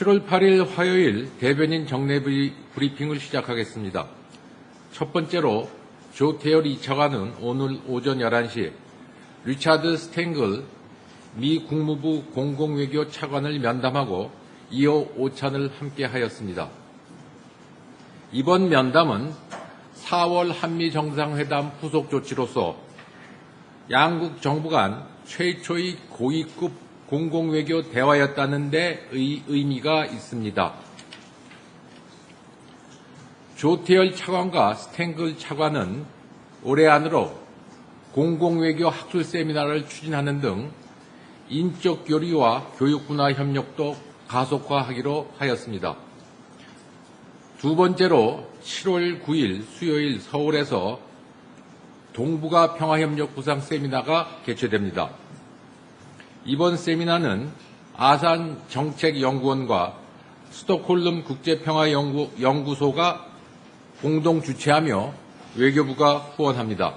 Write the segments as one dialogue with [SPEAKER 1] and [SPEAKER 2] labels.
[SPEAKER 1] 7월 8일 화요일 대변인 정례 브리- 브리핑을 시작하겠습니다. 첫 번째로 조태열 2차관은 오늘 오전 11시 리차드 스탱글 미 국무부 공공외교 차관을 면담하고 이어 오찬을 함께 하였습니다. 이번 면담은 4월 한미 정상회담 후속 조치로서 양국 정부 간 최초의 고위급 공공외교 대화였다는 데 의, 의미가 있습니다. 조태열 차관과 스탱글 차관은 올해 안으로 공공외교 학술 세미나를 추진하는 등 인적 교류와 교육 문화 협력도 가속화하기로 하였습니다. 두 번째로 7월 9일 수요일 서울에서 동북아 평화협력 구상 세미나가 개최됩니다. 이번 세미나는 아산 정책연구원과 스톡홀름 국제평화연구소가 공동 주최하며 외교부가 후원합니다.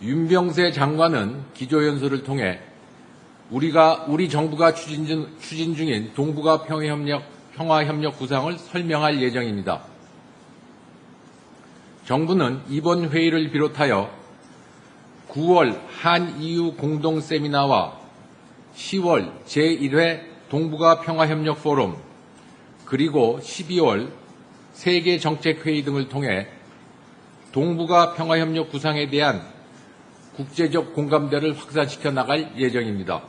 [SPEAKER 1] 윤병세 장관은 기조연설을 통해 우리가 우리 정부가 추진, 중- 추진 중인 동북아 평화협력, 평화협력 구상을 설명할 예정입니다. 정부는 이번 회의를 비롯하여 9월 한EU 공동 세미나와 10월 제1회 동북아 평화협력 포럼 그리고 12월 세계 정책회의 등을 통해 동북아 평화협력 구상에 대한 국제적 공감대를 확산시켜 나갈 예정입니다.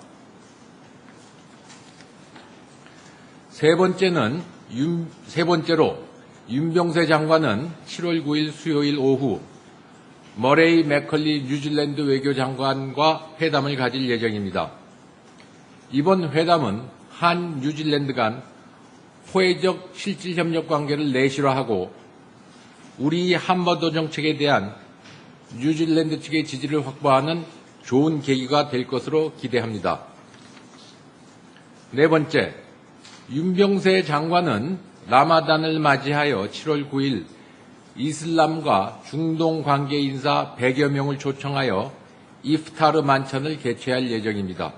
[SPEAKER 1] 세 번째는 윤- 세 번째로 윤병세 장관은 7월 9일 수요일 오후 머레이 맥컬리 뉴질랜드 외교장관과 회담을 가질 예정입니다. 이번 회담은 한 뉴질랜드 간 호혜적 실질 협력 관계를 내실화하고 우리 한반도 정책에 대한 뉴질랜드 측의 지지를 확보하는 좋은 계기가 될 것으로 기대합니다. 네 번째, 윤병세 장관은 라마단을 맞이하여 7월 9일 이슬람과 중동 관계 인사 100여 명을 초청하여 이프타르 만찬을 개최할 예정입니다.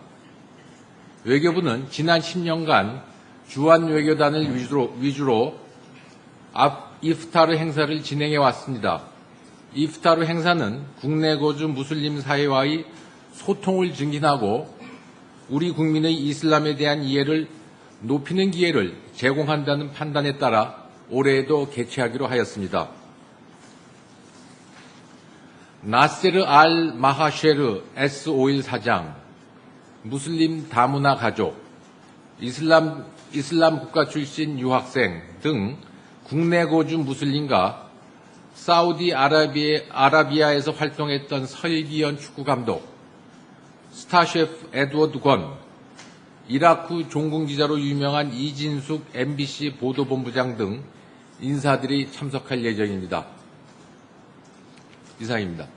[SPEAKER 1] 외교부는 지난 10년간 주한 외교단을 위주로, 위주로 앞 이프타르 행사를 진행해 왔습니다. 이프타르 행사는 국내 거주 무슬림 사회와의 소통을 증진하고 우리 국민의 이슬람에 대한 이해를 높이는 기회를 제공한다는 판단에 따라 올해에도 개최하기로 하였습니다. 나세르 알 마하쉐르 S51 사장, 무슬림 다문화 가족, 이슬람, 이슬람 국가 출신 유학생 등 국내 거주 무슬림과 사우디 아라비아, 아라비아 에서 활동했던 설기현 축구 감독, 스타셰프 에드워드 권, 이라크 종군기자로 유명한 이진숙 MBC 보도본부장 등 인사들이 참석할 예정입니다. 이상입니다.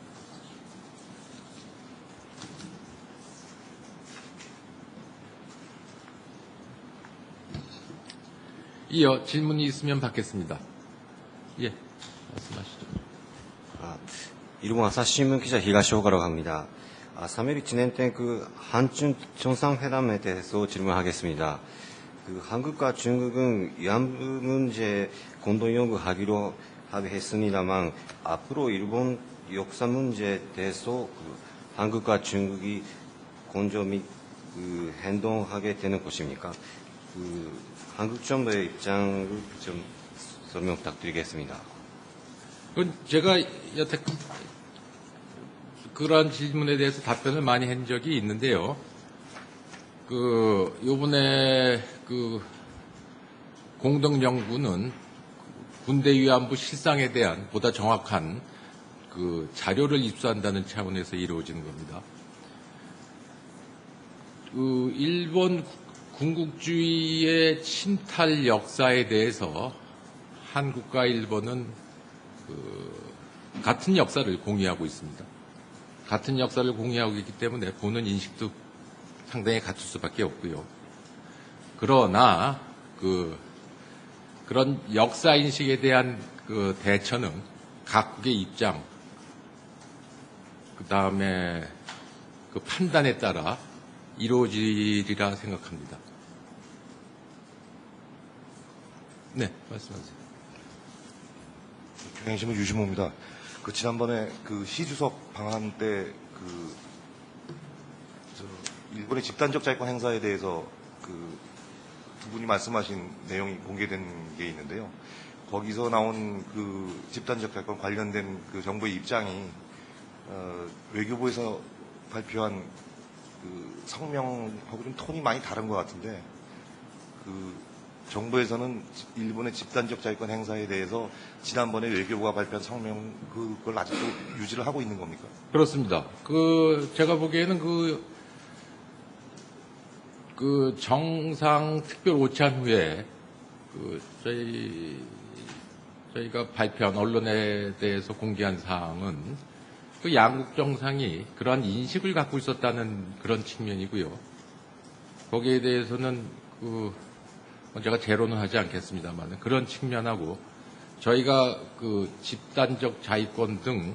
[SPEAKER 1] 이어 질문이 있으면 받겠습니다. 예, 말씀하시죠.
[SPEAKER 2] 아, 합니다. 아, 3일 진행된 그 한중 정상회담에 대해서 질문하겠습니다. 그 한국과 중국은 위안부 문제 공동 연구하기로 합의했습니다만 앞으로 일본 역사 문제에 대해서 그 한국과 중국이 건조 및 그 행동하게 되는 것입니까? 그 한국 정부의 입장을 좀 설명 부탁드리겠습니다.
[SPEAKER 1] 그건 제가 여태 그러한 질문에 대해서 답변을 많이 한 적이 있는데요. 그 요번에 그 공동 연구는 군대 위안부 실상에 대한 보다 정확한 그 자료를 입수한다는 차원에서 이루어지는 겁니다. 그 일본 군국주의의 침탈 역사에 대해서 한국과 일본은 그 같은 역사를 공유하고 있습니다. 같은 역사를 공유하고 있기 때문에 보는 인식도 상당히 같을 수밖에 없고요. 그러나 그 그런 역사 인식에 대한 그 대처는 각국의 입장, 그 다음에 그 판단에 따라 이루어지리라 생각합니다. 네, 말씀하세요.
[SPEAKER 3] 경향신문 유시모입니다. 그 지난번에 그 시주석 방한 때그 저 일본의 집단적 자유권 행사에 대해서 그 두 분이 말씀하신 내용이 공개된 게 있는데요. 거기서 나온 그 집단적 자유권 관련된 그 정부의 입장이 어, 외교부에서 발표한 그 성명하고 좀 톤이 많이 다른 것 같은데 그 정부에서는 일본의 집단적 자유권 행사에 대해서 지난번에 외교부가 발표한 성명 그걸 아직도 유지를 하고 있는 겁니까?
[SPEAKER 1] 그렇습니다. 그 제가 보기에는 그, 그 정상 특별 오찬 후에 그 저희 저희가 발표한 언론에 대해서 공개한 사항은 그 양국 정상이 그러한 인식을 갖고 있었다는 그런 측면이고요. 거기에 대해서는 그 제가 제로는 하지 않겠습니다만 그런 측면하고 저희가 그 집단적 자위권 등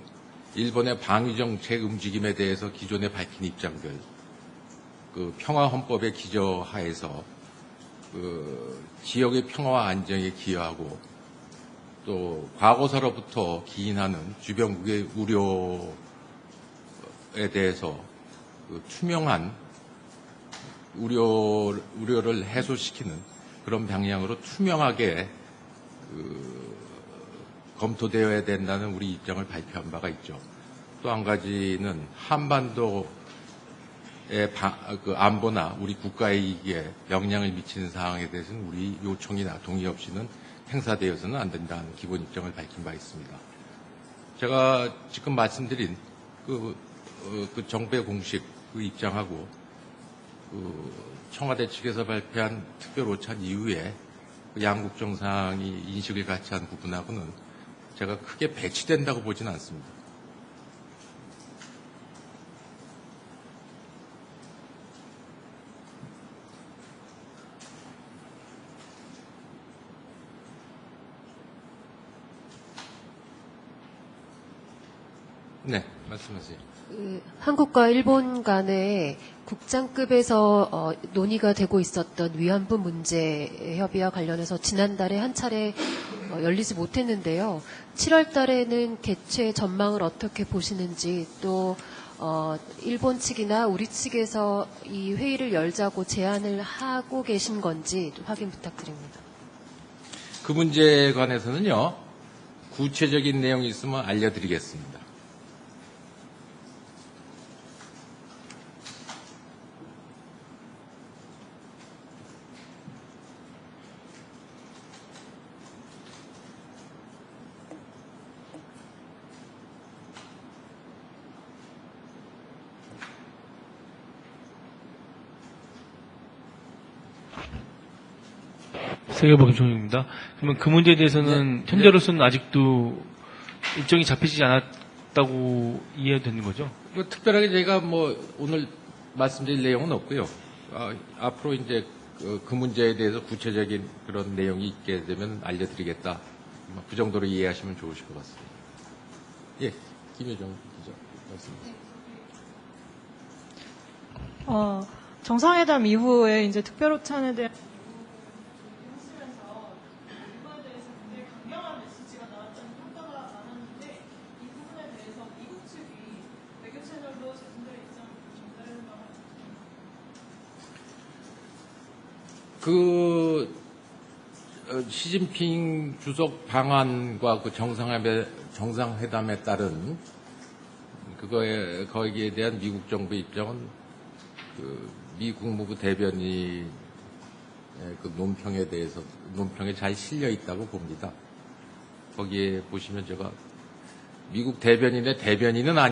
[SPEAKER 1] 일본의 방위 정책 움직임에 대해서 기존에 밝힌 입장들, 그 평화 헌법에 기저하에서 그 지역의 평화와 안정에 기여하고 또 과거사로부터 기인하는 주변국의 우려에 대해서 그 투명한 우려 우려를 해소시키는 그런 방향으로 투명하게 그 검토되어야 된다는 우리 입장을 발표한 바가 있죠. 또 한 가지는 한반도의 바- 그 안보나 우리 국가의 이익에 영향을 미치는 사항에 대해서는 우리 요청이나 동의 없이는 행사되어서는 안 된다는 기본 입장을 밝힌 바 있습니다. 제가 지금 말씀드린 그, 어, 그 정부의 공식 그 입장하고 그 청와대 측에서 발표한 특별 오찬 이후에 그 양국 정상이 인식을 같이 한 부분하고는 제가 크게 배치된다고 보지는 않습니다. 네, 말씀하세요.
[SPEAKER 4] 그 한국과 일본 간에 국장급에서 어, 논의가 되고 있었던 위안부 문제 협의와 관련해서 지난달에 한 차례 어, 열리지 못했는데요. 7월 달에는 개최 전망을 어떻게 보시는지 또 어, 일본 측이나 우리 측에서 이 회의를 열자고 제안을 하고 계신 건지 좀 확인 부탁드립니다.
[SPEAKER 1] 그 문제에 관해서는요, 구체적인 내용이 있으면 알려드리겠습니다.
[SPEAKER 5] 세계보 김종입니다. 그러면 그 문제에 대해서는
[SPEAKER 1] 네.
[SPEAKER 5] 현재로서는 아직도 일정이 잡히지 않았다고 이해되는 거죠?
[SPEAKER 1] 뭐 특별하게 저희가 뭐 오늘 말씀드릴 내용은 없고요. 아, 앞으로 이제 그, 그 문제에 대해서 구체적인 그런 내용이 있게 되면 알려드리겠다. 뭐그 정도로 이해하시면 좋으실 것 같습니다. 예, 김효정 기자 말씀하세요.
[SPEAKER 6] 어, 정상회담 이후에 이제 특별오찬에 대한
[SPEAKER 1] 그 어, 시진핑 주석 방안과 그 정상회담에, 정상회담에 따른 그거에 거기에 대한 미국 정부 입장은 그 미 국무부 대변인의 그 논평에 대해서 논평에 잘 실려 있다고 봅니다. 거기에 보시면 제가 미국 대변인의 대변인은 아니.